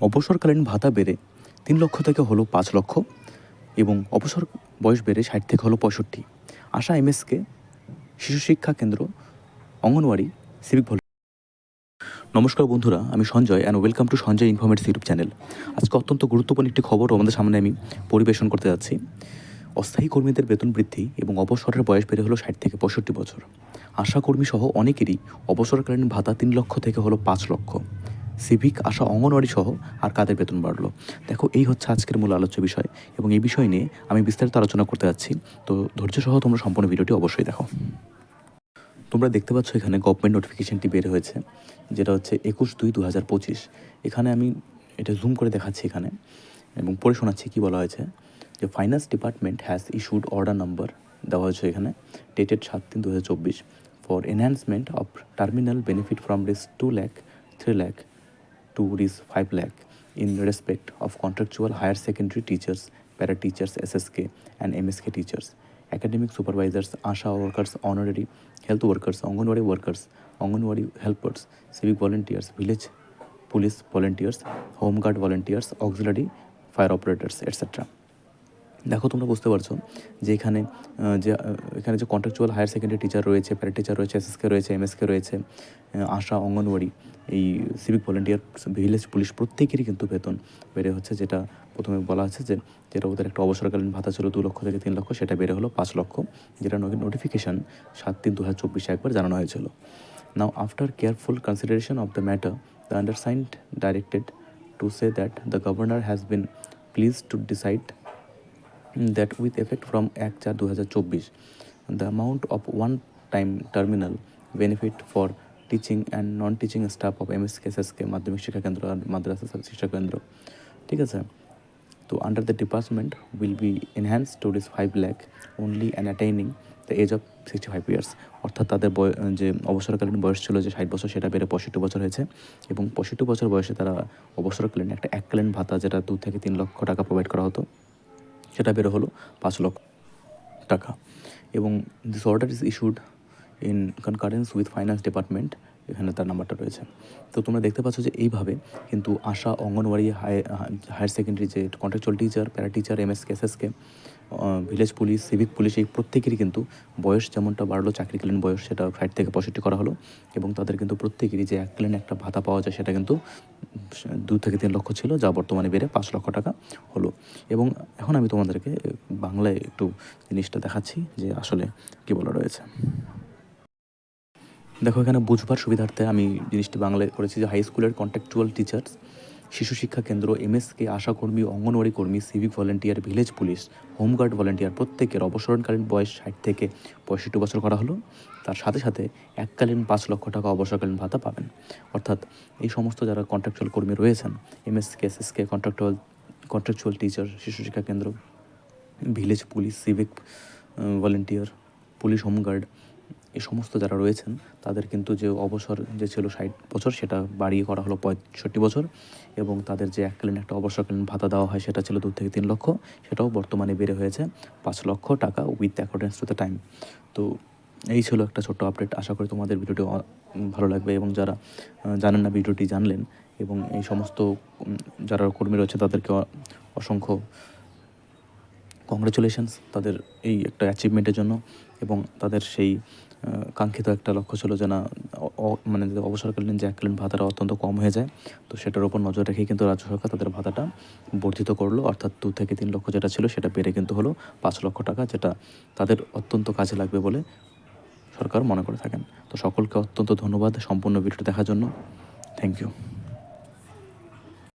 অবসরকালীন ভাতা বেড়ে তিন লক্ষ থেকে হলো পাঁচ লক্ষ এবং অবসর বয়স বেড়ে ষাট থেকে হলো পঁয়ষট্টি। আশা এমএসকে শিশু শিক্ষা কেন্দ্র, অঙ্গনওয়াড়ি সিভিক ভল নমস্কার বন্ধুরা, আমি Sanjay and welcome to Sanjay informative YouTube channel. আজকে অত্যন্ত গুরুত্বপূর্ণ একটি খবর আমাদের সামনে আমি পরিবেশন করতে যাচ্ছি। অস্থায়ী কর্মীদের বেতন বৃদ্ধি এবং অবসরের বয়স বেড়ে হলো ষাট থেকে পঁয়ষট্টি বছর। আশা কর্মী সহ অনেকেরই অবসরকালীন ভাতা তিন লক্ষ থেকে হলো পাঁচ লক্ষ। সিভিক আশা, অঙ্গনওয়াড়ি সহ আর কাদের বেতন বাড়লো? দেখো, এই হচ্ছে আজকের মূল আলোচ্য বিষয় এবং এই বিষয় নিয়ে আমি বিস্তারিত আলোচনা করতে যাচ্ছি। তো ধৈর্য সহ তোমরা সম্পূর্ণ ভিডিওটি অবশ্যই দেখো। তোমরা দেখতে পাচ্ছ এখানে গভর্নমেন্ট নোটিফিকেশনটি বের হয়েছে, যেটা হচ্ছে একুশ দুই দু হাজার পঁচিশ। এখানে আমি এটা জুম করে দেখাচ্ছি এখানে এবং পড়ে শোনাচ্ছি কী বলা হয়েছে। যে finance department has issued order number দেওয়া হয়েছে এখানে ডেটেড সাত তিন দু হাজার চব্বিশ for enhancement of terminal benefit from Rs two lakh three lakh to rupees 5 lakh in respect of contractual higher secondary teachers, para teachers, SSK, and MSK teachers, academic supervisors, ASHA workers, honorary health workers, Anganwadi workers, Anganwadi helpers, civic volunteers, village police volunteers, home guard volunteers, auxiliary fire operators, etc. দেখো তোমরা বুঝতে পারছ যে এখানে যে এখানে যে contractual higher secondary teacher রয়েছে প্যারা টিচার রয়েছে এসএসকে রয়েছে এমএসকে রয়েছে আশা, অঙ্গনওয়াড়ি, এই সিভিক ভলেন্টিয়ার ভিলেজ পুলিশ প্রত্যেকেরই কিন্তু বেতন বেড়ে হচ্ছে যেটা প্রথমে বলা আছে যে, যেটা ওদের একটা অবসরকালীন ভাতা ছিল দু লক্ষ থেকে তিন লক্ষ, সেটা বেড়ে হলো পাঁচ লক্ষ, যেটা নোটিফিকেশন সাত তিন দু হাজার চব্বিশে একবার জানানো হয়েছিল। Now after careful consideration of the matter the undersigned directed to say that the governor has been pleased to decide that with effect from এক চার দু হাজার চব্বিশ, the amount of one time terminal benefit for teaching and non teaching staff of MSK SSK মাধ্যমিক শিক্ষা কেন্দ্র আর মাদ্রাসা শিক্ষা কেন্দ্র ঠিক আছে? তো under the department will be enhance to Rs five lakh only and attaining the age of sixty five years অর্থাৎ তাদের যে অবসরকালীন বয়স ছিল যে ষাট বছর, সেটা বেড়ে পঁয়ষট্টি বছর হয়েছে এবং পঁয়ষট্টি বছর বয়সে তারা অবসরকালীন একটা এককালীন ভাতা, যেটা দু থেকে তিন লক্ষ টাকা প্রোভাইড করা হতো। সেটা বেরো হলো পাঁচ লক্ষ টাকা। এবং this order is issued in concurrence with finance department এখানে তার নাম্বারটা রয়েছে। তো তোমরা দেখতে পাচ্ছ যে এইভাবে কিন্তু আশা অঙ্গনওয়াড়ি হায়ার সেকেন্ডারি যে contractual teacher para teacher S SSK village police civic police এই প্রত্যেকেরই কিন্তু বয়স যেমনটা বাড়লো চাকরিকালীন বয়স সেটা ষাট থেকে পঁয়ষট্টি করা হলো এবং তাদের কিন্তু প্রত্যেকেরই যে এককালীন একটা ভাতা পাওয়া যায় সেটা কিন্তু দু থেকে তিন লক্ষ ছিল, যা বর্তমানে বেড়ে পাঁচ লক্ষ টাকা হলো। এবং এখন আমি তোমাদেরকে বাংলায় একটু জিনিসটা দেখাচ্ছি যে আসলে কী বলা রয়েছে। দেখো এখানে বুঝবার সুবিধার্থে আমি জিনিসটি বাংলায় করেছি যে হাই স্কুলের কন্ট্রাকচুয়াল টিচার্স শিশু শিক্ষা কেন্দ্র, এমএসকে আশাকর্মী, অঙ্গনওয়াড়ি কর্মী, civic volunteer, village police, home guard volunteer প্রত্যেকের অবসরকালীন বয়স ষাট থেকে পঁয়ষট্টি বছর করা হলো। তার সাথে সাথে এককালীন পাঁচ লক্ষ টাকা অবসরকালীন ভাতা পাবেন। অর্থাৎ এই সমস্ত যারা কন্ট্রাকচুয়াল কর্মী রয়েছেন, MSK, SSK contractual contractual teacher শিশু শিক্ষা কেন্দ্র, village police civic volunteer police, home guard এই সমস্ত যারা রয়েছেন, তাদের কিন্তু যে অবসর যে ছিল ষাট বছর, সেটা বাড়িয়ে করা হলো পঁয়ষট্টি বছর এবং তাদের যে এককালীন একটা অবসরকালীন ভাতা দেওয়া হয়, সেটা ছিল দু থেকে তিন লক্ষ। সেটাও বর্তমানে বেড়ে হয়েছে পাঁচ লক্ষ টাকা with accordance to the time তো এই ছিল একটা ছোট্ট আপডেট আশা করি তোমাদের ভিডিওটি ভালো লাগবে এবং যারা জানেন না ভিডিওটি, জানলেন এবং এই সমস্ত যারা কর্মী রয়েছে, তাদেরকে অসংখ্য কংগ্রাচুলেশনস তাদের এই একটা অ্যাচিভমেন্টের জন্য এবং তাদের সেই কাঙ্ক্ষিত একটা লক্ষ্য ছিল যে না মানে অবসরকালীন যে এককালীন ভাতাটা অত্যন্ত কম হয়ে যায়, তো সেটার উপর নজর রেখে কিন্তু রাজ্য সরকার তাদের ভাতাটা বর্ধিত করল। অর্থাৎ দু থেকে তিন লক্ষ যেটা ছিল সেটা বেড়ে কিন্তু হলো পাঁচ লক্ষ টাকা, যেটা তাদের অত্যন্ত কাজে লাগবে বলে সরকার মনে করে থাকেন। তো সকলকে অত্যন্ত ধন্যবাদ সম্পূর্ণ ভিডিও দেখার জন্য। Thank you